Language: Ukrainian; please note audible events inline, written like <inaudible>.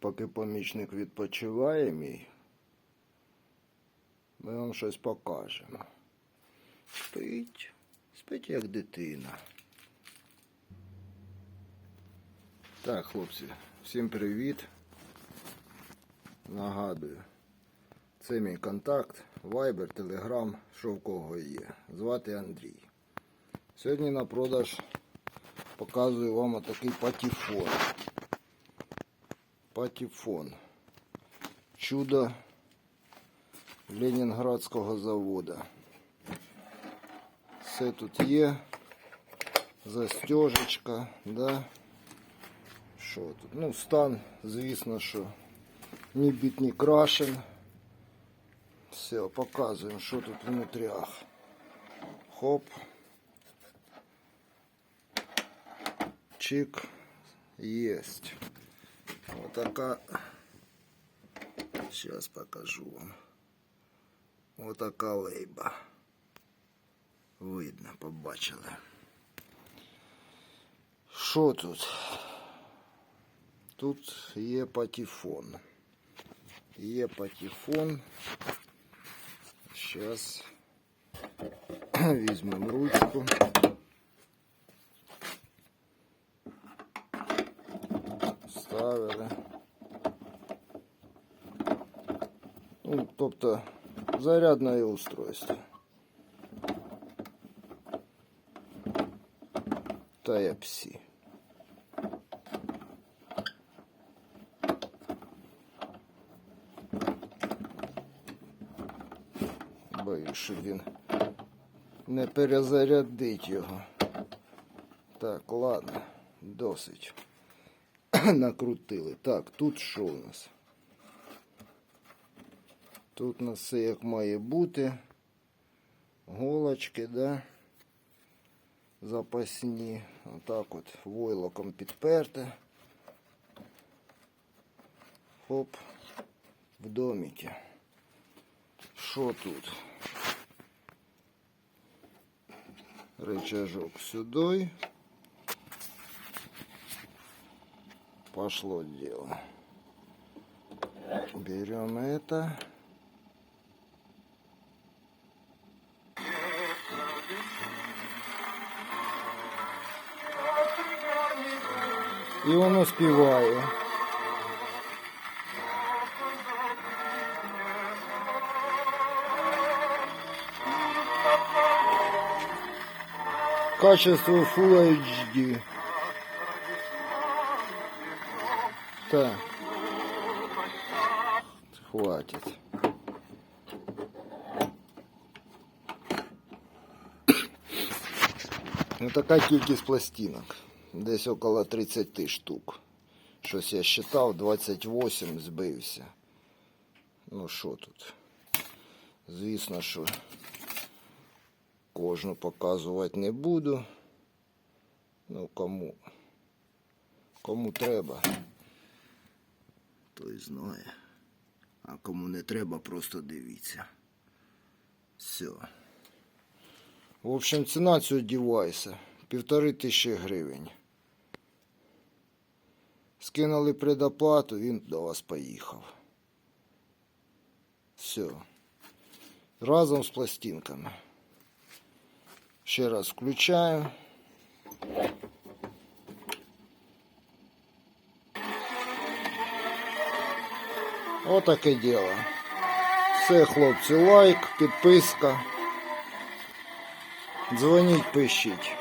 Поки помічник відпочиває мій, ми вам щось покажемо. Спить, спить як дитина. Так, хлопці, всім привіт. Нагадую, це мій контакт, Viber, Telegram, що в кого є. Звати Андрій. Сьогодні на продаж показую вам отакий патефон. Патефон. Чудо Ленінградського заводу. Все тут є. Застежечка, да. Що тут? Ну, стан, звісно, що ні біт, ні крашен. Все, показуємо, що тут внутрях. Хоп. Чик. Есть. Вот такая. Сейчас покажу вам. Вот така лейба. Видно, побачили. Що тут? Тут є патефон. Є патефон. Сейчас <clears throat> візьмемо ручку. Ставили. Ну, тобто зарядне устройство. Type-C. Боюсь, що він не перезарядить його. Так, ладно, досить. <clears throat> Накрутили. Так, тут що у нас? Тут у нас все як має бути. Голочки, да? Запасні. Отак от войлоком підперте. Хоп. В доміки. Що тут? Рычажок сюди. Пошло дело. Берем это. І воно співає. Качество Full HD. Так. Хватит. Ну така кількість пластинок. Десь около 30 штук. Щось я считав, 28 збився. Ну що тут? Звісно, що кожну показувати не буду. Ну кому? Кому треба, той знає. А кому не треба, просто дивіться. Все. В общем, ціна цього девайса півтори тисячі гривень. Скинули предоплату, він до вас поїхав. Все. Разом з пластинками. Ще раз включаю. Отаке діло. Все, хлопці, лайк, підписка. Дзвоніть, пишіть.